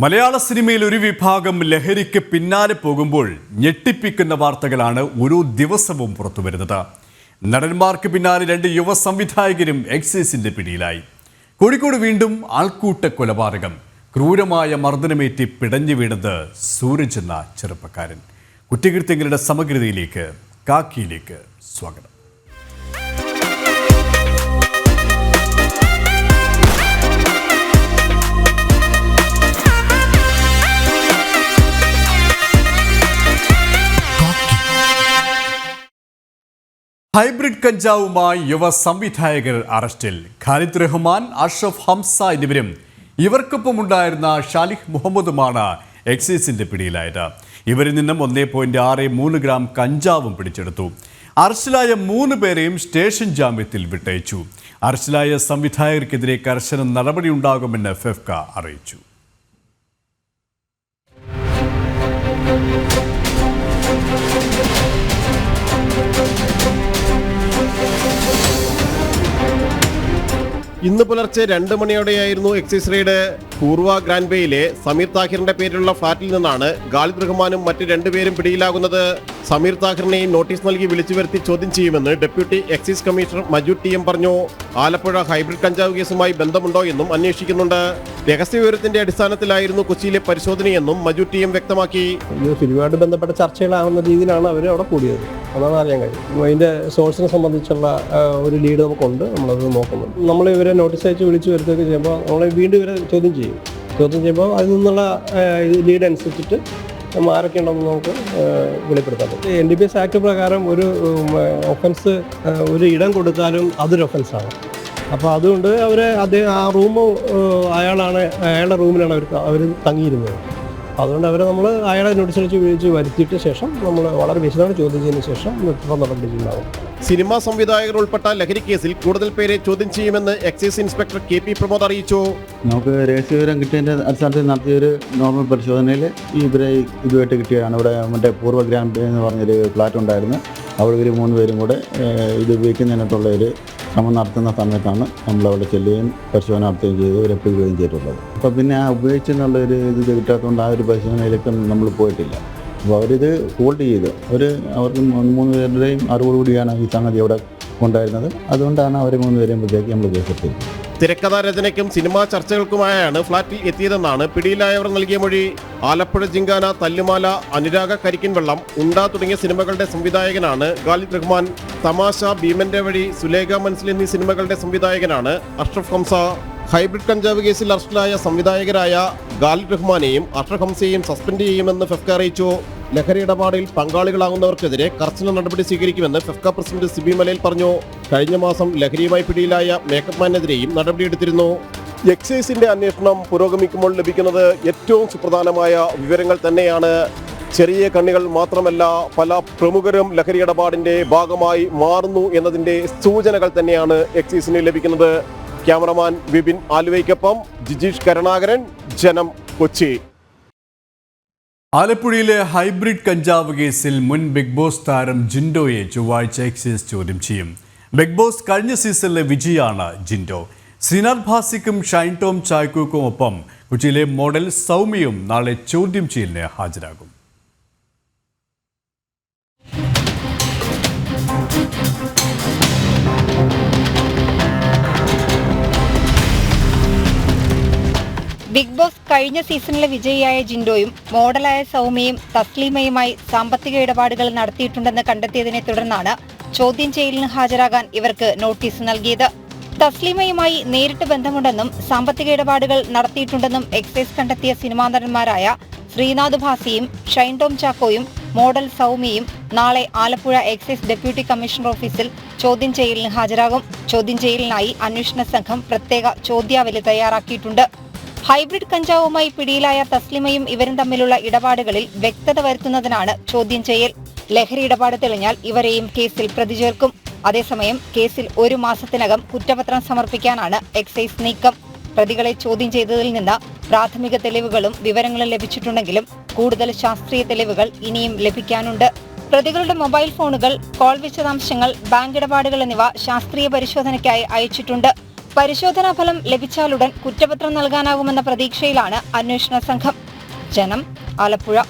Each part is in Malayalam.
മലയാള സിനിമയിൽ ഒരു വിഭാഗം ലഹരിക്ക് പിന്നാലെ പോകുമ്പോൾ ഞെട്ടിപ്പിക്കുന്ന വാർത്തകളാണ് ഓരോ ദിവസവും പുറത്തു വരുന്നത്. നടന്മാർക്ക് പിന്നാലെ രണ്ട് യുവ സംവിധായകരും എക്സൈസിന്റെ പിടിയിലായി. കോഴിക്കോട് വീണ്ടും ആൾക്കൂട്ട കൊലപാതകം. ക്രൂരമായ മർദ്ദനമേറ്റി പിടഞ്ഞു വീണത് സൂരജ് എന്ന ചെറുപ്പക്കാരൻ. കുറ്റകൃത്യങ്ങളുടെ സമഗ്രതയിലേക്ക് കാക്കിയിലേക്ക് സ്വാഗതം. ഹൈബ്രിഡ് കഞ്ചാവുമായി യുവ സംവിധായകർ അറസ്റ്റിൽ. ഖാലിദ് റഹ്മാൻ അഷ്റഫ് ഹംസ എന്നിവരും ഇവർക്കൊപ്പമുണ്ടായിരുന്ന ഷാലിഹ് മുഹമ്മദുമാണ് എക്സൈസിന്റെ പിടിയിലായത്. ഇവരിൽ നിന്നും ഒന്നേ പോയിന്റ് ആറ് മൂന്ന് ഗ്രാം കഞ്ചാവും പിടിച്ചെടുത്തു. അറസ്റ്റിലായ മൂന്ന് പേരെയും സ്റ്റേഷൻ ജാമ്യത്തിൽ വിട്ടയച്ചു. അറസ്റ്റിലായ സംവിധായകർക്കെതിരെ കർശന നടപടിയുണ്ടാകുമെന്ന് ഫെഫ്ക അറിയിച്ചു. ഇന്ന് പുലർച്ചെ രണ്ട് മണിയോടെയായിരുന്നു എക്സൈസ് റെയ്ഡ് പൂർവ ഗ്രാൻഡ് ബേയിലെ സമീർ താഹിറിന്റെ പേരിലുള്ള ഫ്ളാറ്റിൽ നിന്നാണ് ഖാലിദ് റഹ്മാനും മറ്റ് രണ്ടുപേരും പിടിയിലാകുന്നത്. സമീർ താഹിറിനെയും നോട്ടീസ് നൽകി വിളിച്ചു വരുത്തി ചോദ്യം ചെയ്യുമെന്ന് deputy excise commissioner Maju T M പറഞ്ഞു. ആലപ്പുഴ ഹൈബ്രിഡ് കഞ്ചാവ് കേസുമായി ബന്ധമുണ്ടോ എന്നും അന്വേഷിക്കുന്നുണ്ട്. രഹസ്യവിവരത്തിന്റെ അടിസ്ഥാനത്തിലായിരുന്നു കൊച്ചിയിലെ പരിശോധനയെന്നും മജു ടി എം വ്യക്തമാക്കി. ഇത് ഫിലിമായിട്ട് ബന്ധപ്പെട്ട ചർച്ചകളാകുന്ന രീതിയിലാണ് അവർ അവിടെ കൂടിയത്. അതാണ് അറിയാൻ കഴിയും. അതിന്റെ സോഴ്സിനെ സംബന്ധിച്ചുള്ള ഒരു ലീഡ് നമുക്കുണ്ട് നമ്മളത് നോക്കുന്നുണ്ട്. നമ്മൾ ഇവരെ നോട്ടീസ് അയച്ച് വിളിച്ചു വരുത്തുകയൊക്കെ ചെയ്യുമ്പോൾ നമ്മൾ വീണ്ടും ഇവരെ ചോദ്യം ചെയ്യും. ചോദ്യം ചെയ്യുമ്പോൾ അതിൽ നിന്നുള്ള ലീഡ് അനുസരിച്ചിട്ട് ആരൊക്കെ ഉണ്ടെന്ന് നമുക്ക് വെളിപ്പെടുത്താം N D P S act പ്രകാരം ഒരു ഒഫൻസ് ഒരു ഇടം കൊടുത്താലും അതൊരു ഒഫൻസാണ് അപ്പോൾ അതുകൊണ്ട് അവർ അദ്ദേഹം ആ റൂം അയാളാണ് അയാളുടെ റൂമിലാണ് അവർ അവർ തങ്ങിയിരുന്നത്. അതുകൊണ്ട് അവരെ നമ്മൾ അയാളെ നോട്ടീസ് അടിച്ച് വിളിച്ച് വരുത്തിയിട്ട് ശേഷം നമ്മൾ വളരെ വിശദമായി ചോദ്യം ചെയ്തതിന് ശേഷം തുടർ നടപടി ഉണ്ടാകും സിനിമാ സംവിധായകർ ഉൾപ്പെട്ട ലഹരി കേസിൽ കൂടുതൽ പേരെ ചോദ്യം ചെയ്യുമെന്ന് excise inspector K P Pramod അറിയിച്ചു. നമുക്ക് രഹസ്യവിവരം കിട്ടിയതിന്റെ അടിസ്ഥാനത്തിൽ നടത്തിയൊരു നോർമൽ പരിശോധനയിൽ ഈ ഇവരെ ഇതുമായിട്ട് കിട്ടിയതാണ്. ഇവിടെ മറ്റേ പൂർവ ഗ്രാൻഡ് എന്ന് പറഞ്ഞൊരു ഫ്ലാറ്റ് ഉണ്ടായിരുന്നു. അവിടെ ഒരു മൂന്ന് പേരും കൂടെ ഇത് ഉപയോഗിക്കുന്നതിനകത്തുള്ള ഒരു ശ്രമം നടത്തുന്ന സമയത്താണ് നമ്മൾ അവിടെ ചെല്ലുകയും പരിശോധന നടത്തുകയും ചെയ്ത് ഇവരെ ചെയ്തിട്ടുള്ളത്. അപ്പോൾ പിന്നെ ആ ഉപയോഗിച്ചെന്നുള്ള ഒരു ഇത് കിട്ടാത്തതുകൊണ്ട് ആ ഒരു പരിശോധനയിലേക്ക് നമ്മൾ പോയിട്ടില്ല. അപ്പോൾ അവരിത് ഹോൾഡ് ചെയ്ത് അവർ അവർക്ക് മൂന്ന് പേരുടെയും അറിവോടുകൂടിയാണ് ഈ സംഗതി അവിടെ കൊണ്ടായിരുന്നത് അതുകൊണ്ടാണ് അവർ മൂന്ന് പേരെയും പ്രത്യേകിച്ച് നമ്മൾ കേസെടുത്തത് തിരക്കഥാ രചനയ്ക്കും സിനിമാ ചർച്ചകൾക്കുമായാണ് ഫ്ളാറ്റിൽ എത്തിയതെന്നാണ് പിടിയിലായവർ നൽകിയ മൊഴി. ആലപ്പുഴ ജിങ്കാന തല്ലുമാല അനുരാഗ കരിക്കിൻ വെള്ളം ഉണ്ട തുടങ്ങിയ സിനിമകളുടെ സംവിധായകനാണ് ഖാലിദ് റഹ്മാൻ. തമാശ ഭീമന്റെ വഴി സുലേഖ മനസ്സിൽ എന്നീ സിനിമകളുടെ സംവിധായകനാണ് അഷ്റഫ് ഹംസ. ഹൈബ്രിഡ് കഞ്ചാവ് കേസിൽ അറസ്റ്റിലായ സംവിധായകരായ ഖാലിദ് റഹ്മാനെയും അഷ്റഫ് ഹംസയെയും സസ്പെൻഡ് ചെയ്യുമെന്ന് ഫെഫ്ക അറിയിച്ചു. ലഹരി ഇടപാടിൽ പങ്കാളികളാകുന്നവർക്കെതിരെ കർശന നടപടി സ്വീകരിക്കുമെന്ന് ഫെഫ്ക പ്രസിഡന്റ് സിബി മലയിൽ പറഞ്ഞു. കഴിഞ്ഞ മാസം ലഹരിയുമായി പിടിയിലായ മേക്കപ്പ് മാനെതിരെയും നടപടിയെടുത്തിരുന്നു. എക്സൈസിന്റെ അന്വേഷണം പുരോഗമിക്കുമ്പോൾ ലഭിക്കുന്നത് ഏറ്റവും സുപ്രധാനമായ വിവരങ്ങൾ തന്നെയാണ്. ചെറിയ കണ്ണികൾ മാത്രമല്ല പല പ്രമുഖരും ലഹരി ഇടപാടിന്റെ ഭാഗമായി മാറുന്നു എന്നതിന്റെ സൂചനകൾ തന്നെയാണ് എക്സൈസിന് ലഭിക്കുന്നത്. ക്യാമറമാൻ വിപിൻ ആലുവയ്ക്കൊപ്പം ജിജീഷ് കരുണാകരൻ ജനം കൊച്ചി. ആലപ്പുഴയിലെ ഹൈബ്രിഡ് കഞ്ചാവ് കേസിൽ മുൻ ബിഗ് ബോസ് താരം ജിൻഡോയെ ചൊവ്വാഴ്ച എക്സൈസ് ചോദ്യം ചെയ്യും. ബിഗ് ബോസ് കഴിഞ്ഞ സീസണിലെ വിജയാണ് ജിൻഡോ. ശ്രീനാഥ് ഭാസിക്കും ഷൈൻ ടോം ചായ്ക്കുക്കും ഒപ്പം കൊച്ചിയിലെ മോഡൽ സൗമ്യയും നാളെ ചോദ്യം ചെയ്യലിന് ഹാജരാകും. ബിഗ് ബോസ് കഴിഞ്ഞ സീസണിലെ വിജയിയായ ജിൻഡോയും മോഡലായ സൗമ്യയും തസ്ലീമയുമായി സാമ്പത്തിക ഇടപാടുകൾ നടത്തിയിട്ടുണ്ടെന്ന് കണ്ടെത്തിയതിനെ തുടർന്നാണ് ചോദ്യം ചെയ്യലിന് ഹാജരാകാൻ ഇവർക്ക് നോട്ടീസ് നൽകിയത്. തസ്ലീമയുമായി നേരിട്ട് ബന്ധമുണ്ടെന്നും സാമ്പത്തിക ഇടപാടുകൾ നടത്തിയിട്ടുണ്ടെന്നും എക്സൈസ് കണ്ടെത്തിയ സിനിമാ നടന്മാരായ ശ്രീനാഥ് ഭാസിയും ഷൈൻ ടോം ചാക്കോയും മോഡൽ സൗമ്യയും നാളെ ആലപ്പുഴ എക്സൈസ് ഡെപ്യൂട്ടി കമ്മീഷണർ ഓഫീസിൽ ചോദ്യം ചെയ്യലിന് ഹാജരാകും. ചോദ്യം ചെയ്യലിനായി അന്വേഷണ സംഘം പ്രത്യേക ചോദ്യാവലി തയ്യാറാക്കിയിട്ടുണ്ട്. ഹൈബ്രിഡ് കഞ്ചാവുമായി പിടിയിലായ തസ്ലിമയും ഇവരും തമ്മിലുള്ള ഇടപാടുകളിൽ വ്യക്തത വരുത്തുന്നതിനാണ് ചോദ്യം ചെയ്യൽ. ലഹരി ഇടപാട് തെളിഞ്ഞാൽ ഇവരെയും കേസിൽ പ്രതി ചേർക്കും അതേസമയം കേസിൽ ഒരു മാസത്തിനകം കുറ്റപത്രം സമർപ്പിക്കാനാണ് എക്സൈസ് നീക്കം. പ്രതികളെ ചോദ്യം ചെയ്തതിൽ നിന്ന് പ്രാഥമിക തെളിവുകളും വിവരങ്ങളും ലഭിച്ചിട്ടുണ്ടെങ്കിലും കൂടുതൽ ശാസ്ത്രീയ തെളിവുകൾ ഇനിയും ലഭിക്കാനുണ്ട്. പ്രതികളുടെ മൊബൈൽ ഫോണുകൾ കോൾ വിശദാംശങ്ങൾ ബാങ്ക് ഇടപാടുകൾ എന്നിവ ശാസ്ത്രീയ പരിശോധനയ്ക്കായി അയച്ചിട്ടുണ്ട്. പരിശോധനാ ഫലം ലഭിച്ചാലുടൻ കുറ്റപത്രം നൽകാനാകുമെന്ന പ്രതീക്ഷയിലാണ് അന്വേഷണ സംഘം. ജനം ആലപ്പുഴ.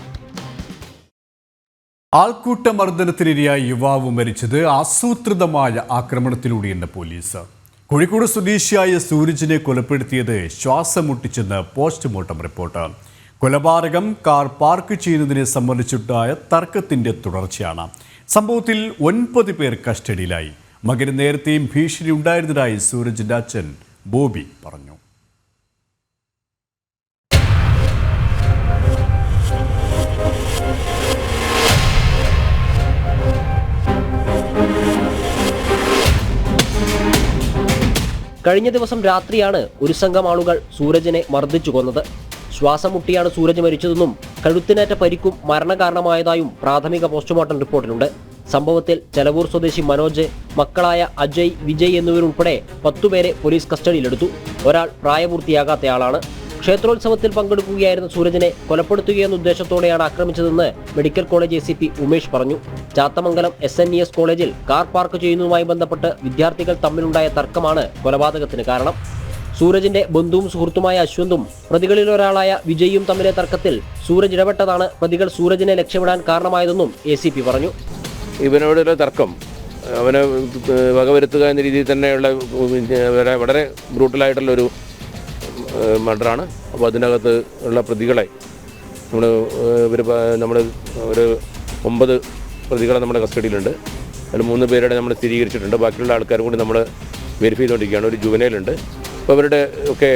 ആൾക്കൂട്ട മർദ്ദനത്തിനിരയായ യുവാവ് മരിച്ചത് ആസൂത്രിതമായ ആക്രമണത്തിലൂടെയെന്ന് പോലീസ്. കോഴിക്കോട് സ്വദേശിയായ സൂരജിനെ കൊലപ്പെടുത്തിയത് ശ്വാസം മുട്ടിച്ചെന്ന് പോസ്റ്റ്മോർട്ടം റിപ്പോർട്ട്. കൊലപാതകം കാർ പാർക്ക് ചെയ്യുന്നതിനെ സംബന്ധിച്ചുണ്ടായ തർക്കത്തിന്റെ തുടർച്ചയാണ്. സംഭവത്തിൽ ഒൻപത് പേർ കസ്റ്റഡിയിലായി. മകന് നേരത്തെയും ഭീഷണി ഉണ്ടായിരുന്നതായി സൂരജിന്റെ അച്ഛൻ ബോബി പറഞ്ഞു. കഴിഞ്ഞ ദിവസം രാത്രിയാണ് ഒരു സംഘം ആളുകൾ സൂരജിനെ മർദ്ദിച്ചു കൊന്നത്. ശ്വാസം മുട്ടിയാണ് സൂരജ് മരിച്ചതെന്നും കഴുത്തിനേറ്റ പരിക്കും മരണകാരണമായതായും പ്രാഥമിക പോസ്റ്റ്മോർട്ടം റിപ്പോർട്ടിലുണ്ട്. സംഭവത്തിൽ ചെലവൂർ സ്വദേശി മനോജ് മക്കളായ അജയ് വിജയ് എന്നിവരുൾപ്പെടെ പത്തുപേരെ പോലീസ് കസ്റ്റഡിയിലെടുത്തു. ഒരാൾ പ്രായപൂർത്തിയാകാത്തയാളാണ്. ക്ഷേത്രോത്സവത്തിൽ പങ്കെടുക്കുകയായിരുന്ന സൂരജിനെ കൊലപ്പെടുത്തുകയെന്ന ഉദ്ദേശത്തോടെയാണ് ആക്രമിച്ചതെന്ന് മെഡിക്കൽ കോളേജ് എ ഉമേഷ് പറഞ്ഞു. Chathamangalam S N E S കോളേജിൽ കാർ പാർക്ക് ചെയ്യുന്നതുമായി ബന്ധപ്പെട്ട് വിദ്യാർത്ഥികൾ തമ്മിലുണ്ടായ തർക്കമാണ് കൊലപാതകത്തിന് കാരണം. സൂരജിന്റെ ബന്ധുവും സുഹൃത്തുമായ അശ്വന്തും പ്രതികളിൽ ഒരാളായ വിജയും തമ്മിലെ തർക്കത്തിൽ സൂരജ് ഇടപെട്ടതാണ് പ്രതികൾ സൂരജിനെ ലക്ഷ്യമിടാൻ കാരണമായതെന്നും എ പറഞ്ഞു. ഇവനോടുള്ള തർക്കം. അവനെ വകവരുത്തുക എന്ന രീതിയിൽ തന്നെയുള്ള വളരെ വളരെ ബ്രൂട്ടലായിട്ടുള്ളൊരു മർഡറാണ്. അപ്പോൾ അതിനകത്ത് ഉള്ള പ്രതികളെ നമ്മൾ ഇവർ നമ്മൾ ഒരു ഒമ്പത് പ്രതികളെ നമ്മുടെ കസ്റ്റഡിയിലുണ്ട്. അതിൽ മൂന്ന് പേരുടെ നമ്മൾ സ്ഥിരീകരിച്ചിട്ടുണ്ട്. ബാക്കിയുള്ള ആൾക്കാരും കൂടി നമ്മൾ വെരിഫൈ ചെയ്തുകൊണ്ടിരിക്കുകയാണ്. ഒരു ജുവനയിലുണ്ട് അപ്പോൾ അവരുടെ ഒക്കെ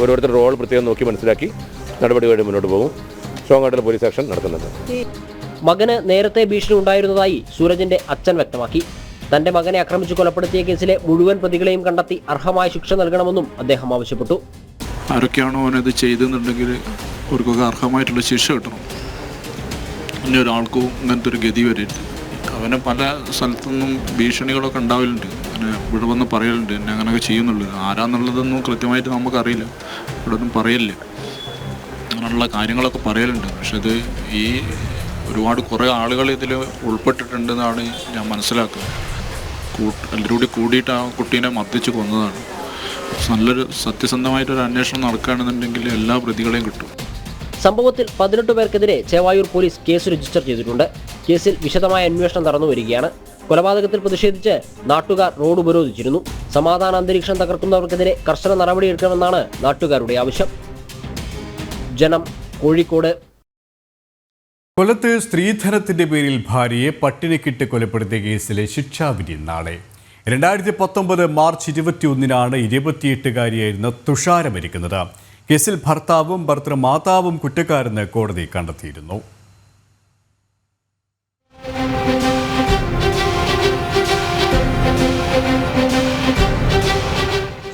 ഓരോരുത്തരുടെ റോൾ പ്രത്യേകം നോക്കി മനസ്സിലാക്കി നടപടികളുടെ മുന്നോട്ട് പോകും. സ്ട്രോങ് ആയിട്ടുള്ള പോലീസ് ആക്ഷൻ നടക്കുന്നുണ്ട്. മകന് നേരത്തെ ഭീഷണി ഉണ്ടായിരുന്നതായി സൂരജിന്റെ അച്ഛൻ വ്യക്തമാക്കി. തന്റെ മകനെ ആക്രമിച്ചു കൊലപ്പെടുത്തിയ കേസിലെ മുഴുവൻ പ്രതികളെയും കണ്ടെത്തി അർഹമായ ശിക്ഷ നൽകണമെന്നും അദ്ദേഹം ആവശ്യപ്പെട്ടു. ആരൊക്കെയാണോ അവനത് ചെയ്തെന്നുണ്ടെങ്കിൽ അവർക്കൊക്കെ അർഹമായിട്ടുള്ള ശിക്ഷ കിട്ടണം. ഇനി ഒരാൾക്കും ഇങ്ങനത്തെ ഒരു ഗതി വരരുത്. അവന് പല സ്ഥലത്തുനിന്നും ഭീഷണികളൊക്കെ ഉണ്ടാവലുണ്ട്. അങ്ങനെ ഇവിടെ വന്ന് പറയലുണ്ട് എന്നെ അങ്ങനെയൊക്കെ ചെയ്യുന്നുള്ളൂ. ആരാന്നുള്ളതൊന്നും കൃത്യമായിട്ട് നമുക്കറിയില്ല. ഇവിടെ ഒന്നും പറയില്ല അങ്ങനെയുള്ള കാര്യങ്ങളൊക്കെ പറയലുണ്ട്. പക്ഷെ അത് ഈ ഒരുപാട് കുറേ ആളുകൾ ഇതിൽ ഉൾപ്പെട്ടിട്ടുണ്ടെന്നാണ് ഞാൻ മനസ്സിലാക്കുന്നത്. കൂട്ട് എല്ലാവരും കൂടി കൂടിയിട്ട് ആ കുട്ടീനെ മർദ്ദിച്ച് കൊന്നതാണ്. നല്ലൊരു സത്യസന്ധമായിട്ടൊരു അന്വേഷണം നടക്കുകയാണെന്നുണ്ടെങ്കിൽ എല്ലാ പ്രതികളെയും കിട്ടും. സംഭവത്തിൽ പതിനെട്ട് പേർക്കെതിരെ ചേവായൂർ പോലീസ് കേസ് രജിസ്റ്റർ ചെയ്തിട്ടുണ്ട്. കേസിൽ വിശദമായ അന്വേഷണം നടന്നു വരികയാണ്. കൊലപാതകത്തിൽ പ്രതിഷേധിച്ച് നാട്ടുകാർ റോഡ് ഉപരോധിച്ചിരുന്നു. സമാധാന അന്തരീക്ഷം തകർക്കുന്നവർക്കെതിരെ കർശന നടപടിയെടുക്കണമെന്നാണ് നാട്ടുകാരുടെ ആവശ്യം. ജനം കോഴിക്കോട് കൊല്ലത്ത് സ്ത്രീധനത്തിന്റെ പേരിൽ ഭാര്യയെ പട്ടിണിക്കിട്ട് കൊലപ്പെടുത്തിയ കേസിലെ ശിക്ഷാവിധി നാളെ. രണ്ടായിരത്തി പത്തൊമ്പത് മാർച്ച് ഇരുപത്തിയൊന്നിനാണ് ഇരുപത്തിയെട്ടുകാരിയായിരുന്ന തുഷാര മരിക്കുന്നത് കേസിൽ ഭർത്താവും ഭർത്തൃമാതാവും കുറ്റക്കാരെന്ന് കോടതി കണ്ടെത്തിയിരുന്നു.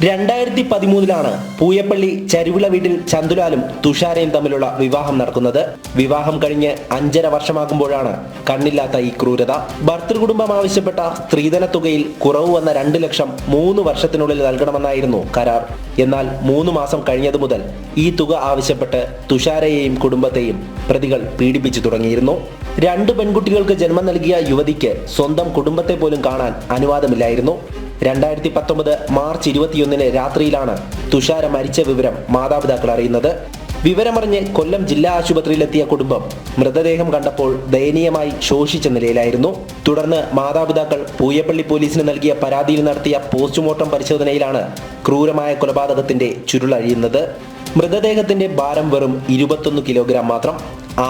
രണ്ടായിരത്തി പതിമൂന്നിലാണ് പൂയപ്പള്ളി ചരുവിള വീട്ടിൽ ചന്തുലാലും തുഷാരയും തമ്മിലുള്ള വിവാഹം നടക്കുന്നത്. വിവാഹം കഴിഞ്ഞ് അഞ്ചര വർഷമാകുമ്പോഴാണ് കണ്ണില്ലാത്ത ഈ ക്രൂരത. ഭർത്തൃകുടുംബം ആവശ്യപ്പെട്ട സ്ത്രീധന തുകയിൽ കുറവ് വന്ന രണ്ട് ലക്ഷം മൂന്ന് വർഷത്തിനുള്ളിൽ നൽകണമെന്നായിരുന്നു കരാർ. എന്നാൽ മൂന്ന് മാസം കഴിഞ്ഞതു മുതൽ ഈ തുക ആവശ്യപ്പെട്ട് തുഷാരയെയും കുടുംബത്തെയും പ്രതികൾ പീഡിപ്പിച്ചു തുടങ്ങിയിരുന്നു. രണ്ട് പെൺകുട്ടികൾക്ക് ജന്മം നൽകിയ യുവതിക്ക് സ്വന്തം കുടുംബത്തെ പോലും കാണാൻ അനുവാദമില്ലായിരുന്നു. രണ്ടായിരത്തി പത്തൊമ്പത് മാർച്ച് ഇരുപത്തിയൊന്നിന് രാത്രിയിലാണ് തുഷാര മരിച്ച വിവരം മാതാപിതാക്കൾ അറിയുന്നത്. വിവരമറിഞ്ഞ് കൊല്ലം ജില്ലാ ആശുപത്രിയിലെത്തിയ കുടുംബം മൃതദേഹം കണ്ടപ്പോൾ ദയനീയമായി ശോഷിച്ച നിലയിലായിരുന്നു. തുടർന്ന് മാതാപിതാക്കൾ പൂയപ്പള്ളി പോലീസിന് നൽകിയ പരാതിയിൽ നടത്തിയ പോസ്റ്റ്മോർട്ടം പരിശോധനയിലാണ് ക്രൂരമായ കൊലപാതകത്തിന്റെ ചുരുളഴിയുന്നത് മൃതദേഹത്തിന്റെ ഭാരം വെറും ഇരുപത്തൊന്ന് കിലോഗ്രാം മാത്രം.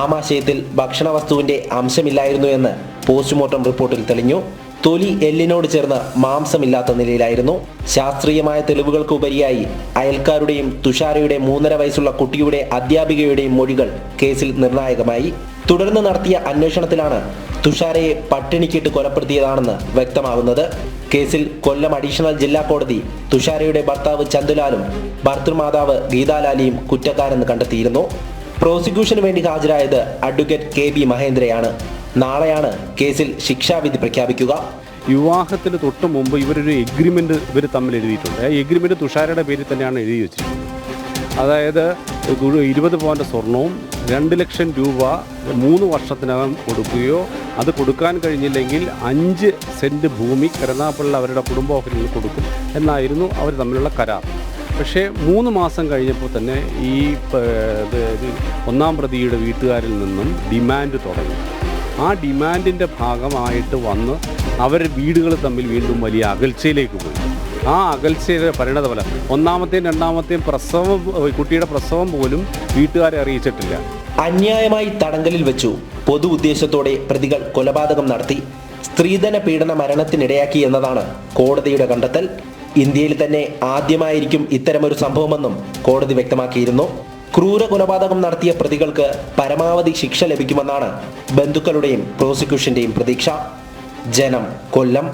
ആമാശയത്തിൽ ഭക്ഷണ വസ്തുവിന്റെ അംശമില്ലായിരുന്നു എന്ന് പോസ്റ്റ്മോർട്ടം റിപ്പോർട്ടിൽ തെളിഞ്ഞു. തൊലി എല്ലിനോട് ചേർന്ന് മാംസമില്ലാത്ത നിലയിലായിരുന്നു. ശാസ്ത്രീയമായ തെളിവുകൾക്ക് ഉപരിയായി അയൽക്കാരുടെയും തുഷാരയുടെ മൂന്നര വയസ്സുള്ള കുട്ടിയുടെ അധ്യാപികയുടെയും മൊഴികൾ കേസിൽ നിർണായകമായി. തുടർന്ന് നടത്തിയ അന്വേഷണത്തിലാണ് തുഷാരയെ പട്ടിണിക്കിട്ട് കൊലപ്പെടുത്തിയതാണെന്ന് വ്യക്തമാകുന്നത് കേസിൽ കൊല്ലം അഡീഷണൽ ജില്ലാ കോടതി തുഷാരയുടെ ഭർത്താവ് ചന്ദുലാലും ഭർത്തൃമാതാവ് ഗീതാലാലിയും കുറ്റക്കാരെന്ന് കണ്ടെത്തിയിരുന്നു. പ്രോസിക്യൂഷന് വേണ്ടി ഹാജരായത് അഡ്വക്കേറ്റ് കെ ബി മഹേന്ദ്രയാണ്. നാളെയാണ് കേസിൽ ശിക്ഷാവിധി പ്രഖ്യാപിക്കുക. വിവാഹത്തിന് തൊട്ട് മുമ്പ് ഇവരൊരു എഗ്രിമെന്റ് ഇവർ തമ്മിൽ എഴുതിയിട്ടുണ്ട്. ആ എഗ്രിമെന്റ് തുഷാരയുടെ പേരിൽ തന്നെയാണ് എഴുതി വെച്ചിരിക്കുന്നത്. അതായത് ഇരുപത് പവന്റെ സ്വർണവും രണ്ട് ലക്ഷം രൂപ മൂന്ന് വർഷത്തിനകം കൊടുക്കുകയോ അത് കൊടുക്കാൻ കഴിഞ്ഞില്ലെങ്കിൽ അഞ്ച് സെന്റ് ഭൂമി കരുനാപ്പള്ളി അവരുടെ കുടുംബ ഓഫീസിൽ കൊടുക്കും എന്നായിരുന്നു അവർ തമ്മിലുള്ള കരാർ. പക്ഷേ മൂന്ന് മാസം കഴിഞ്ഞപ്പോൾ തന്നെ ഈ ഒന്നാം പ്രതിയുടെ വീട്ടുകാരിൽ നിന്നും ഡിമാൻഡ് തുടങ്ങി. ആ ഡിമാൻഡിന്റെ ഭാഗമായിട്ട് വന്ന് അവർ വീടുകൾ തമ്മിൽ വീണ്ടും വലിയ അകൽച്ചയിലേക്ക് പോയി. ആ അകൽച്ചയുടെ പരിണതഫലം ഒന്നാമത്തെയും രണ്ടാമത്തെയും പ്രസവം കുട്ടിയുടെ പ്രസവം പോലും വീട്ടുകാരെ അറിയിച്ചിട്ടില്ല. അന്യായമായി തടങ്കലിൽ വെച്ചു. പൊതു ഉദ്ദേശത്തോടെ പ്രതികൾ കൊലപാതകം നടത്തി. സ്ത്രീധന പീഡന മരണത്തിനിടയാക്കി എന്നതാണ് കോടതിയുടെ കണ്ടെത്തൽ. ഇന്ത്യയിൽ തന്നെ ആദ്യമായിരിക്കും ഇത്തരമൊരു സംഭവമെന്നും കോടതി വ്യക്തമാക്കിയിരുന്നു. ക്രൂര കൊലപാതകം നടത്തിയ പ്രതികൾക്ക് പരമാവധി ശിക്ഷ ലഭിക്കുമെന്നാണ് ബന്ധുക്കളുടെയും പ്രോസിക്യൂഷന്റെയും പ്രതീക്ഷ. ജനം കൊല്ലം.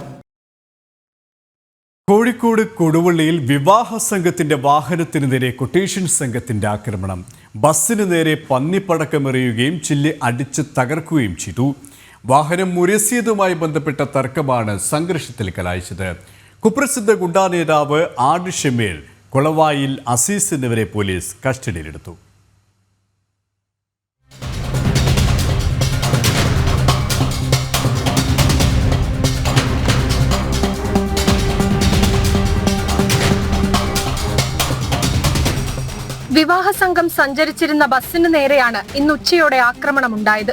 കോഴിക്കോട് കൊടുവള്ളിയിൽ വിവാഹ സംഘത്തിന്റെ വാഹനത്തിന് നേരെ കൊട്ടേഷൻ സംഘത്തിന്റെ ആക്രമണം. ബസ്സിന് നേരെ പന്നിപ്പടക്കമെറിയുകയും ചില്ല് അടിച്ച് തകർക്കുകയും ചെയ്തു. വാഹനം മുരസിയതുമായി ബന്ധപ്പെട്ട തർക്കമാണ് സംഘർഷത്തിൽ കലായിച്ചത് കുപ്രസിദ്ധ ഗുണ്ടാ നേതാവ് ആഡ് ഷമീർ കൊളവായിൽ അസീസ് എന്നിവരെ പോലീസ് കസ്റ്റഡിയിലെടുത്തു. വിവാഹ സംഘം സഞ്ചരിച്ചിരുന്ന ബസ്സിന് നേരെയാണ് ഇന്ന് ഉച്ചയോടെ ആക്രമണമുണ്ടായത്.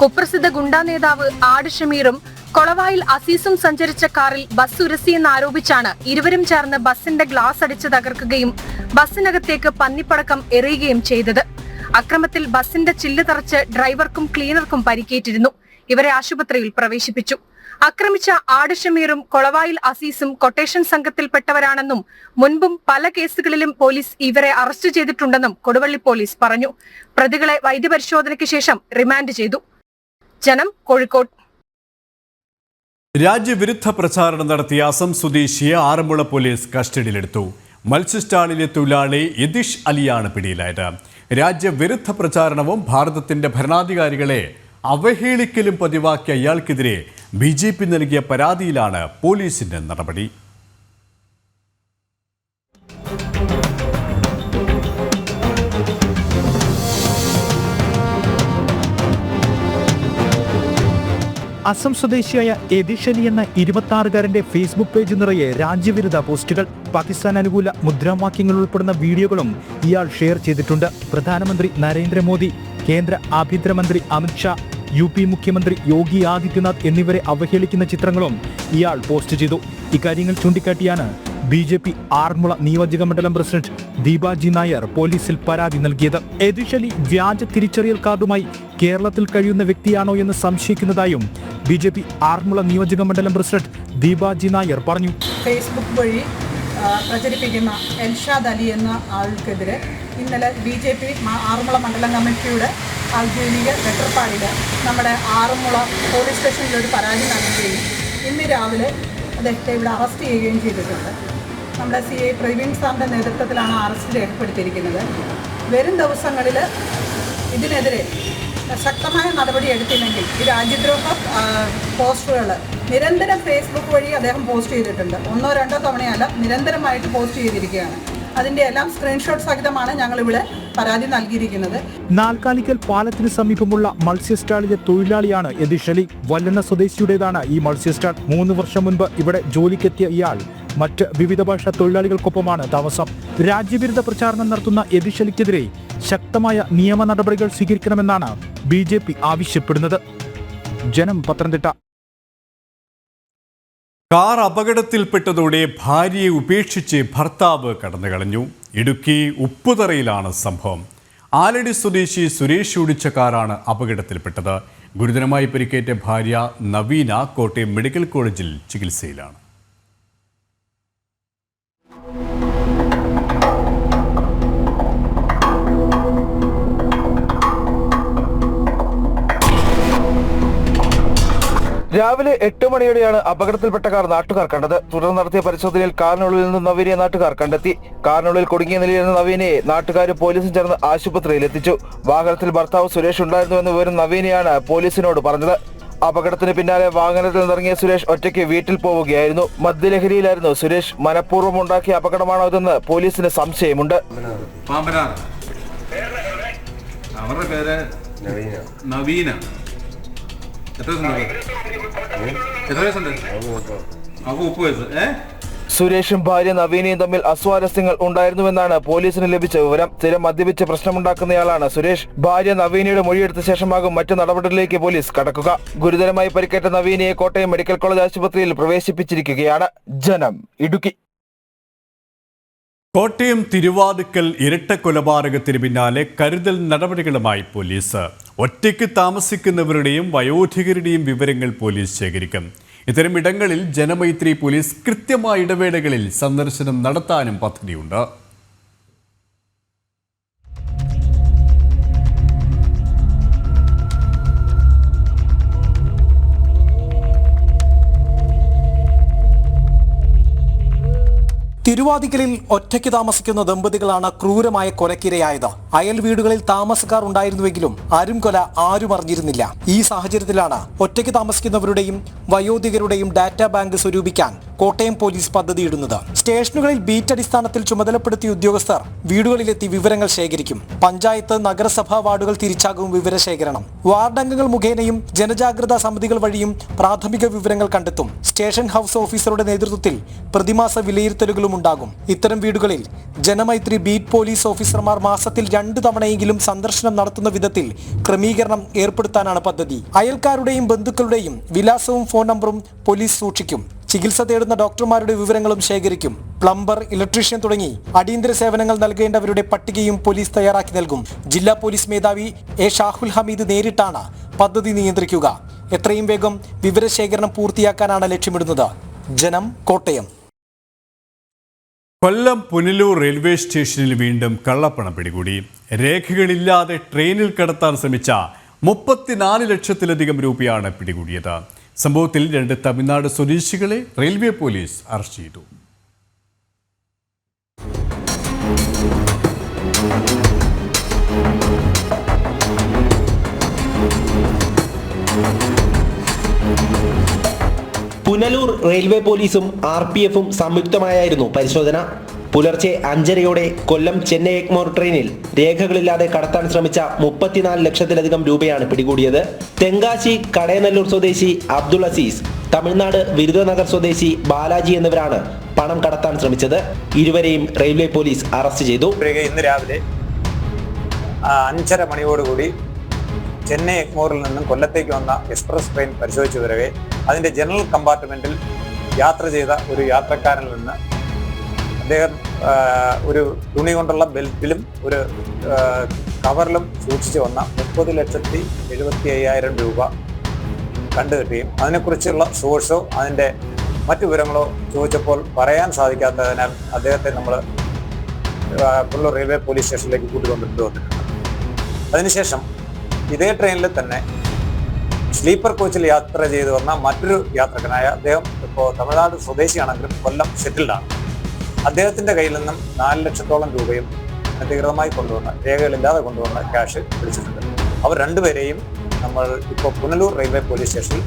കുപ്രസിദ്ധ ഗുണ്ടാ നേതാവ് ആട് ഷമീറും കൊളവായിൽ അസീസും സഞ്ചരിച്ച കാറിൽ ബസ് ഉരസിയെന്ന് ആരോപിച്ചാണ് ഇരുവരും ചേർന്ന് ബസിന്റെ ഗ്ലാസ് അടിച്ച് തകർക്കുകയും ബസ്സിനകത്തേക്ക് പന്നിപ്പടക്കം എറിയുകയും ചെയ്തത്. അക്രമത്തിൽ ബസിന്റെ ചില്ല് തറച്ച് ഡ്രൈവർക്കും ക്ലീനർക്കും പരിക്കേറ്റിരുന്നു. ഇവരെ ആശുപത്രിയിൽ പ്രവേശിപ്പിച്ചു. ആക്രമിച്ച ആട് ഷമീറും കൊളവായിൽ അസീസും കൊട്ടേഷൻ സംഘത്തിൽപ്പെട്ടവരാണെന്നും മുൻപും പല കേസുകളിലും പോലീസ് ഇവരെ അറസ്റ്റ് ചെയ്തിട്ടുണ്ടെന്നും കൊടുവള്ളി പോലീസ് പറഞ്ഞു. പ്രതികളെ വൈദ്യപരിശോധനയ്ക്ക് ശേഷം റിമാൻഡ് ചെയ്തു. ജനം കോഴിക്കോട്. രാജ്യവിരുദ്ധ പ്രചാരണം നടത്തിയ അസം സ്വദേശിയെ ആറന്മുള പോലീസ് കസ്റ്റഡിയിലെടുത്തു. മത്സ്യസ്റ്റാളിലെ തൊഴിലാളി യതീഷ് അലിയാണ് പിടിയിലായത്. രാജ്യവിരുദ്ധ പ്രചാരണവും ഭാരതത്തിന്റെ ഭരണാധികാരികളെ അവഹേളിക്കലും പതിവാക്കിയ ഇയാൾക്കെതിരെ ബി നൽകിയ പരാതിയിലാണ് പോലീസിന്റെ നടപടി. അസം സ്വദേശിയായ എദിഷലി എന്ന ഇരുപത്തി ഫേസ്ബുക്ക് പേജ് നിറയെ രാജ്യവിരുദ്ധ പോസ്റ്റുകൾ പാകിസ്ഥാൻ അനുകൂല മുദ്രാവാക്യങ്ങൾ ഉൾപ്പെടുന്ന വീഡിയോകളും ഇയാൾ ഷെയർ ചെയ്തിട്ടുണ്ട്. പ്രധാനമന്ത്രി നരേന്ദ്രമോദി കേന്ദ്ര ആഭ്യന്തരമന്ത്രി അമിത്ഷാ യു പി മുഖ്യമന്ത്രി യോഗി ആദിത്യനാഥ് എന്നിവരെ അവഹേളിക്കുന്ന ചിത്രങ്ങളും ഇയാൾ പോസ്റ്റ് ചെയ്തു. ഇക്കാര്യങ്ങൾ ചൂണ്ടിക്കാട്ടിയാണ് ബി ജെ പി ആറന്മുള നിയോജക മണ്ഡലം പ്രസിഡന്റ് ദീപാജി നായർ പോലീസിൽ പരാതി നൽകിയത്. എതിഷലി വ്യാജ തിരിച്ചറിയൽ കാർഡുമായി കേരളത്തിൽ കഴിയുന്ന വ്യക്തിയാണോ എന്ന് സംശയിക്കുന്നതായും ബി ജെ പി ആറന്മുള നിയോജക മണ്ഡലം പ്രസിഡന്റ് ദീപാജി നായർ പറഞ്ഞു. ഫേസ്ബുക്ക് വഴി പ്രചരിപ്പിക്കുന്ന എൽഷാദ് അലി എന്ന ആൾക്കെതിരെ ഇന്നലെ ബി ജെ പി ആറന്മുള മണ്ഡലം കമ്മിറ്റിയുടെ ഔദ്യോഗിക ലെറ്റർപാടിൽ നമ്മുടെ ആറന്മുള പോലീസ് സ്റ്റേഷനിൽ ഒരു പരാതി നൽകുകയും ഇന്ന് രാവിലെ അദ്ദേഹത്തെ ഇവിടെ അറസ്റ്റ് ചെയ്യുകയും ചെയ്തിട്ടുണ്ട്. നമ്മുടെ സി ഐ പ്രവീൺ സാറിന്റെ നേതൃത്വത്തിലാണ് അറസ്റ്റ് രേഖപ്പെടുത്തിയിരിക്കുന്നത്. വരും ദിവസങ്ങളിൽ ഇതിനെതിരെ ശക്തമായ നടപടി എടുത്തില്ലെങ്കിൽ ഈ രാജ്യദ്രോഹ പോസ്റ്ററുകൾ നിരന്തരം ഫേസ്ബുക്ക് വഴി അദ്ദേഹം പോസ്റ്റ് ചെയ്തിട്ടുണ്ട്. ഒന്നോ രണ്ടോ തവണയല്ല നിരന്തരമായിട്ട് പോസ്റ്റ് ചെയ്തിരിക്കുകയാണ്. അതിന്റെ എല്ലാം സ്ക്രീൻഷോട്ട് സഹിതമാണ് ഞങ്ങളിവിടെ പരാതി നൽകിയിരിക്കുന്നത്. നാൽക്കാലിക്കൽ പാലത്തിന് സമീപമുള്ള മത്സ്യസ്റ്റാളിലെ തൊഴിലാളിയാണ് യതിഷലി വല്ലണ്ണ സ്വദേശിയുടേതാണ് ഈ മത്സ്യസ്റ്റാൾ. മൂന്ന് വർഷം മുൻപ് ഇവിടെ ജോലിക്കെത്തിയ ഇയാൾ. മറ്റ് വിവിധ ഭാഷാ തൊഴിലാളികൾക്കൊപ്പമാണ് താമസം. രാജ്യവിരുദ്ധ പ്രചാരണം നടത്തുന്ന യതീഷ് അലിക്കെതിരെ ശക്തമായ നിയമ നടപടികൾ സ്വീകരിക്കണമെന്നാണ് ബി ജെ പി ആവശ്യപ്പെടുന്നത്. ജനം പത്തനംതിട്ട. കാർ അപകടത്തിൽപ്പെട്ടതോടെ ഭാര്യയെ ഉപേക്ഷിച്ച് ഭർത്താവ് കടന്നുകളഞ്ഞു. ഇടുക്കി ഉപ്പുതറയിലാണ് സംഭവം. ആലടി സ്വദേശി സുരേഷ് ഓടിച്ച കാറാണ് അപകടത്തിൽപ്പെട്ടത്. ഗുരുതരമായി പരിക്കേറ്റ ഭാര്യ നവീന കോട്ടയം മെഡിക്കൽ കോളേജിൽ ചികിത്സയിലാണ്. രാവിലെ എട്ട് മണിയോടെയാണ് അപകടത്തിൽപ്പെട്ട കാർ നാട്ടുകാർ കണ്ടത്. തുടർന്ന് നടത്തിയ പരിശോധനയിൽ കാറിനുള്ളിൽ നിന്ന് നവീനെ നാട്ടുകാർ കണ്ടെത്തി. കാറിനുള്ളിൽ കുടുങ്ങിയ നിലയിലിരുന്ന നവീനെ നാട്ടുകാരും പോലീസും ചേർന്ന് ആശുപത്രിയിൽ എത്തിച്ചു. വാഹനത്തിൽ ഭർത്താവ് സുരേഷ് ഉണ്ടായിരുന്നുവെന്ന് വിവരം നവീനെയാണ് പോലീസിനോട് പറഞ്ഞത്. അപകടത്തിന് പിന്നാലെ വാഹനത്തിൽ നിന്നിറങ്ങിയ സുരേഷ് ഒറ്റയ്ക്ക് വീട്ടിൽ പോവുകയായിരുന്നു. മദ്യലഹരിയിലായിരുന്നു സുരേഷ്. മനഃപൂർവം ഉണ്ടാക്കിയ അപകടമാണോ ഇതെന്ന് പോലീസിന് സംശയമുണ്ട്. അവരുടെ പേര് നവീന. എത്ര വയസ്സുണ്ട് എത്ര വയസ്സുണ്ട്? അവർക്ക് മുപ്പത് വയസ്സ്. ഏ? സുരേഷും ഭാര്യ നവീനയും തമ്മിൽ അസ്വാരസ്യങ്ങൾ ഉണ്ടായിരുന്നുവെന്നാണ് പോലീസിന് ലഭിച്ച വിവരം. സ്ഥിരം മദ്യപിച്ച് പ്രശ്നമുണ്ടാക്കുന്നയാളാണ് സുരേഷ്. ഭാര്യ നവീനയുടെ മൊഴിയെടുത്ത ശേഷമാകും മറ്റു നടപടികളിലേക്ക് പോലീസ് കടക്കുക. ഗുരുതരമായി പരിക്കേറ്റ നവീനയെ കോട്ടയം മെഡിക്കൽ കോളേജ് ആശുപത്രിയിൽ പ്രവേശിപ്പിച്ചിരിക്കുകയാണ് ജനം. ഇടുക്കി. കോട്ടയം തിരുവാതുക്കൽ ഇരട്ട കൊലപാതകത്തിന് പിന്നാലെ കരുതൽ നടപടികളുമായി പോലീസ്. ഒറ്റയ്ക്ക് താമസിക്കുന്നവരുടെയും വയോധികരുടെയും വിവരങ്ങൾ പോലീസ് ശേഖരിക്കും. ഇത്തരം ഇടങ്ങളിൽ ജനമൈത്രി പോലീസ് കൃത്യമായ ഇടവേളകളിൽ സന്ദർശനം നടത്താനും പദ്ധതിയുണ്ട്. തിരുവാതിക്കലിൽ ഒറ്റയ്ക്ക് താമസിക്കുന്ന ദമ്പതികളാണ് ക്രൂരമായ കൊലക്കിരയായത്. അയൽ വീടുകളിൽ താമസക്കാർ ഉണ്ടായിരുന്നുവെങ്കിലും ആരും കൊല ആരും അറിഞ്ഞിരുന്നില്ല. ഈ സാഹചര്യത്തിലാണ് ഒറ്റയ്ക്ക് താമസിക്കുന്നവരുടെയും വയോധികരുടെയും ഡാറ്റാ ബാങ്ക് സ്വരൂപിക്കാൻ കോട്ടയം പോലീസ് പദ്ധതിയിടുന്നത്. സ്റ്റേഷനുകളിൽ ബീറ്റ് അടിസ്ഥാനത്തിൽ ചുമതലപ്പെടുത്തിയ ഉദ്യോഗസ്ഥർ വീടുകളിലെത്തി വിവരങ്ങൾ ശേഖരിക്കും. പഞ്ചായത്ത് നഗരസഭാ വാർഡുകൾ തിരിച്ചാകും വിവരശേഖരണം. വാർഡംഗങ്ങൾ മുഖേനയും ജനജാഗ്രതാ സമിതികൾ വഴിയും പ്രാഥമിക വിവരങ്ങൾ കണ്ടെത്തും. സ്റ്റേഷൻ ഹൗസ് ഓഫീസറുടെ നേതൃത്വത്തിൽ പ്രതിമാസ വിലയിരുത്തലുകളും ഉണ്ടാകും. ഇത്തരം വീടുകളിൽ ജനമൈത്രി ബീറ്റ് പോലീസ് ഓഫീസർമാർ മാസത്തിൽ രണ്ട് തവണയെങ്കിലും സന്ദർശനം നടത്തുന്ന വിധത്തിൽ ക്രമീകരണം ഏർപ്പെടുത്താനാണ് പദ്ധതി. അയൽക്കാരുടെയും ബന്ധുക്കളുടെയും വിലാസവും ഫോൺ നമ്പറും പോലീസ് സൂക്ഷിക്കും. ചികിത്സ തേടുന്ന ഡോക്ടർമാരുടെ വിവരങ്ങളും ശേഖരിക്കും. പ്ലംബർ ഇലക്ട്രീഷ്യൻ തുടങ്ങി അടിയന്തര സേവനങ്ങൾ നൽകേണ്ടവരുടെ പട്ടികയും പോലീസ് തയ്യാറാക്കി നൽകും. ജില്ലാ പോലീസ് മേധാവി എ ഷാഹുൽ ഹമീദ് നേരിട്ടാണ് പദ്ധതി നിയന്ത്രിക്കുക. എത്രയും വേഗം വിവരശേഖരണം പൂർത്തിയാക്കാനാണ് ലക്ഷ്യമിടുന്നത്. ജനം കോട്ടയം. കൊല്ലം പുനലൂർ റെയിൽവേ സ്റ്റേഷനിൽ വീണ്ടും കള്ളപ്പണം പിടികൂടി. രേഖകളില്ലാതെ ട്രെയിനിൽ കടത്താൻ ശ്രമിച്ച മുപ്പത്തിനാല് ലക്ഷത്തിലധികം രൂപയാണ് പിടികൂടിയത്. സംഭവത്തിൽ രണ്ട് തമിഴ്നാട് സ്വദേശികളെ റെയിൽവേ പോലീസ് അറസ്റ്റ് ചെയ്തു. പുനലൂർ റെയിൽവേ പോലീസും ആർ പി എഫും സംയുക്തമായായിരുന്നു പരിശോധന. പുലർച്ചെ അഞ്ചരയോടെ കൊല്ലം ചെന്നൈ എഗ്മോർ ട്രെയിനിൽ രേഖകളില്ലാതെ കടത്താൻ ശ്രമിച്ച മുപ്പത്തിനാല് ലക്ഷത്തിലധികം രൂപയാണ് പിടികൂടിയത്. തെങ്കാശി കടയനല്ലൂർ സ്വദേശി അബ്ദുൾ അസീസ് തമിഴ്നാട് വിരുദനഗർ സ്വദേശി ബാലാജി എന്നിവരാണ് പണം കടത്താൻ ശ്രമിച്ചത്. ഇരുവരെയും റെയിൽവേ പോലീസ് അറസ്റ്റ് ചെയ്തു. ഇന്ന് രാവിലെ അഞ്ചര മണിയോടുകൂടി ചെന്നൈ എഗ്മോറിൽ നിന്നും കൊല്ലത്തേക്ക് വന്ന എക്സ്പ്രസ് ട്രെയിൻ പരിശോധിച്ചു വരവേ അതിന്റെ ജനറൽ കമ്പാർട്ട്മെന്റിൽ യാത്ര ചെയ്ത ഒരു യാത്രക്കാരനിൽ നിന്ന് അദ്ദേഹം ഒരു തുണി കൊണ്ടുള്ള ബെൽറ്റിലും ഒരു കവറിലും സൂക്ഷിച്ചു വന്ന മുപ്പത് ലക്ഷത്തി എഴുപത്തി അയ്യായിരം രൂപ കണ്ടുകിട്ടുകയും അതിനെക്കുറിച്ചുള്ള സോഴ്സോ അതിന്റെ മറ്റു വിവരങ്ങളോ ചോദിച്ചപ്പോൾ പറയാൻ സാധിക്കാത്തതിനാൽ അദ്ദേഹത്തെ നമ്മൾ പുള്ളൂർ റെയിൽവേ പോലീസ് സ്റ്റേഷനിലേക്ക് കൂട്ടിക്കൊണ്ടിട്ട് വന്നിട്ടുണ്ട് അതിനുശേഷം ഇതേ ട്രെയിനിൽ തന്നെ സ്ലീപ്പർ കോച്ചിൽ യാത്ര ചെയ്തു വന്ന മറ്റൊരു യാത്രക്കനായ അദ്ദേഹം ഇപ്പോൾ തമിഴ്നാട് സ്വദേശിയാണെങ്കിലും കൊല്ലം സെറ്റിൽഡാണ്. അദ്ദേഹത്തിന്റെ കയ്യിൽ നിന്നും നാല് ലക്ഷത്തോളം രൂപയും അനധികൃതമായി കൊണ്ടുവന്ന രേഖകളില്ലാതെ കൊണ്ടുവന്ന ക്യാഷ് പിടിച്ചിട്ടുണ്ട്. അവർ രണ്ടുപേരെയും നമ്മൾ ഇപ്പോൾ പുനലൂർ റെയിൽവേ പോലീസ് സ്റ്റേഷനിൽ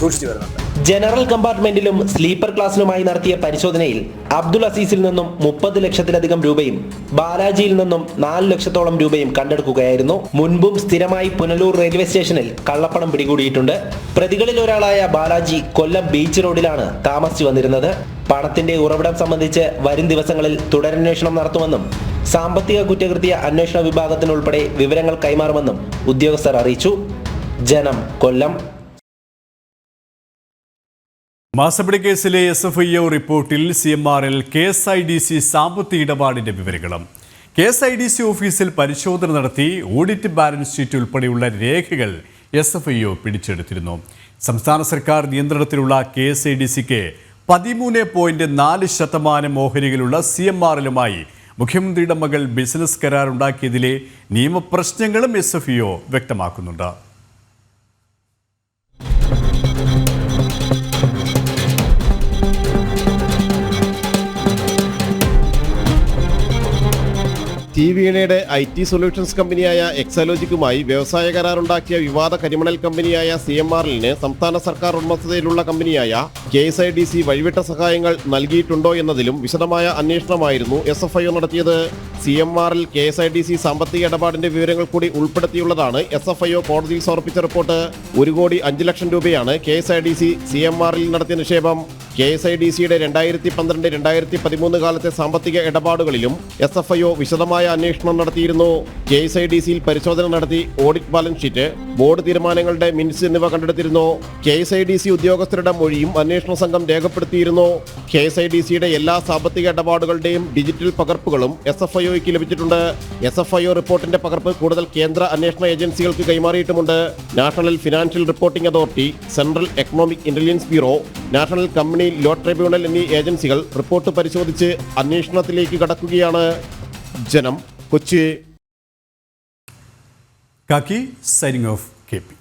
സൂക്ഷിച്ചു വരുന്നുണ്ട്. ജനറൽ കമ്പാർട്ട്മെന്റിലും സ്ലീപ്പർ ക്ലാസ്സിലുമായി നടത്തിയ പരിശോധനയിൽ അബ്ദുൾ അസീസിൽ നിന്നും മുപ്പത് ലക്ഷത്തിലധികം രൂപയും ബാലാജിയിൽ നിന്നും നാല് ലക്ഷത്തോളം രൂപയും കണ്ടെടുക്കുകയായിരുന്നു. മുൻപും സ്ഥിരമായി പുനലൂർ റെയിൽവേ സ്റ്റേഷനിൽ കള്ളപ്പണം പിടികൂടിയിട്ടുണ്ട്. പ്രതികളിൽ ഒരാളായ ബാലാജി കൊല്ലം ബീച്ച് റോഡിലാണ് താമസിച്ചു വന്നിരുന്നത്. പണത്തിന്റെ ഉറവിടം സംബന്ധിച്ച് വരും ദിവസങ്ങളിൽ തുടരന്വേഷണം നടത്തുമെന്നും സാമ്പത്തിക കുറ്റകൃത്യ അന്വേഷണ വിഭാഗത്തിനുൾപ്പെടെ വിവരങ്ങൾ കൈമാറുമെന്നും ഉദ്യോഗസ്ഥർ അറിയിച്ചു. ജനം കൊല്ലം മാസപ്പടി കേസിലെ എസ് എഫ് ഐ ഒ റിപ്പോർട്ടിൽ C M R L K S I D C സാമ്പത്തിക ഇടപാടിന്റെ വിവരങ്ങളും. K S I D C ഓഫീസിൽ പരിശോധന നടത്തി ഓഡിറ്റ് ബാലൻസ് ഷീറ്റ് ഉൾപ്പെടെയുള്ള രേഖകൾ എസ് എഫ് ഐ ഒ പിടിച്ചെടുത്തിരുന്നു. സംസ്ഥാന സർക്കാർ നിയന്ത്രണത്തിലുള്ള കെ എസ് ഐ ഡി സിക്ക് പതിമൂന്ന് പോയിന്റ് നാല് ശതമാനം ഓഹരികളുള്ള സി എം ആർ എല്ലുമായി മുഖ്യമന്ത്രിയുടെ മകൾ ബിസിനസ് കരാറുണ്ടാക്കിയതിലെ നിയമപ്രശ്നങ്ങളും എസ് എഫ് ഇ വ്യക്തമാക്കുന്നുണ്ട്. ടി വീണയുടെ ഐ ടി സൊല്യൂഷൻസ് കമ്പനിയായ എക്സലോജിക്കുമായി വ്യവസായ കരാറുണ്ടാക്കിയ വിവാദ കരിമണൽ കമ്പനിയായ സി എം ആറിലിന് സംസ്ഥാന സർക്കാർ ഉടമസ്ഥതയിലുള്ള കമ്പനിയായ K S I D C വഴിവിട്ട സഹായങ്ങൾ നൽകിയിട്ടുണ്ടോ എന്നതിലും വിശദമായ അന്വേഷണമായിരുന്നു എസ് എഫ് ഐ നടത്തിയത്. സി എം ആറിൽ K S I D C സാമ്പത്തിക ഇടപാടിന്റെ വിവരങ്ങൾ കൂടി ഉൾപ്പെടുത്തിയുള്ളതാണ് എസ് എഫ് ഐ ഒ കോടതിയിൽ സമർപ്പിച്ച റിപ്പോർട്ട്. ഒരു കോടി അഞ്ച് ലക്ഷം രൂപയാണ് K S I D C C M ആറിൽ നടത്തിയ നിക്ഷേപം. കെ എസ് ഐ ഡി സിയുടെ രണ്ടായിരത്തി പന്ത്രണ്ട് രണ്ടായിരത്തി പതിമൂന്ന് കാലത്തെ സാമ്പത്തിക ഇടപാടുകളിലും എസ് എഫ് ഐ ഒ വിശദമായ അന്വേഷണം നടത്തിയിരുന്നു. കെ എസ് ഐ ഡി സിയിൽ പരിശോധന നടത്തി ഓഡിറ്റ് ബാലൻസ് ഷീറ്റ് ബോർഡ് തീരുമാനങ്ങളുടെ മിനിറ്റ്സ് എന്നിവ കണ്ടെടുത്തിരുന്നു. K S I D C ഉദ്യോഗസ്ഥരുടെ മൊഴിയും അന്വേഷണ സംഘം രേഖപ്പെടുത്തിയിരുന്നു. കെ എസ് ഐ ഡി സിയുടെ എല്ലാ സാമ്പത്തിക ഇടപാടുകളുടെയും ഡിജിറ്റൽ പകർപ്പുകളും എസ് എഫ് ഐ ഒക്ക് ലഭിച്ചിട്ടുണ്ട്. എസ് എഫ് ഐ ഒ റിപ്പോർട്ടിന്റെ പകർപ്പ് കൂടുതൽ കേന്ദ്ര അന്വേഷണ ഏജൻസികൾക്ക് കൈമാറിയിട്ടുമുണ്ട്. National financial reporting authority central economic intelligence bureau national company law tribunal എന്നീ ഏജൻസികൾ റിപ്പോർട്ട് പരിശോധിച്ച് അന്വേഷണത്തിലേക്ക് കടക്കുകയാണ് ജനം. കൊച്ചി. കാക്കി സൈനിങ് ഓഫ് കെ പി.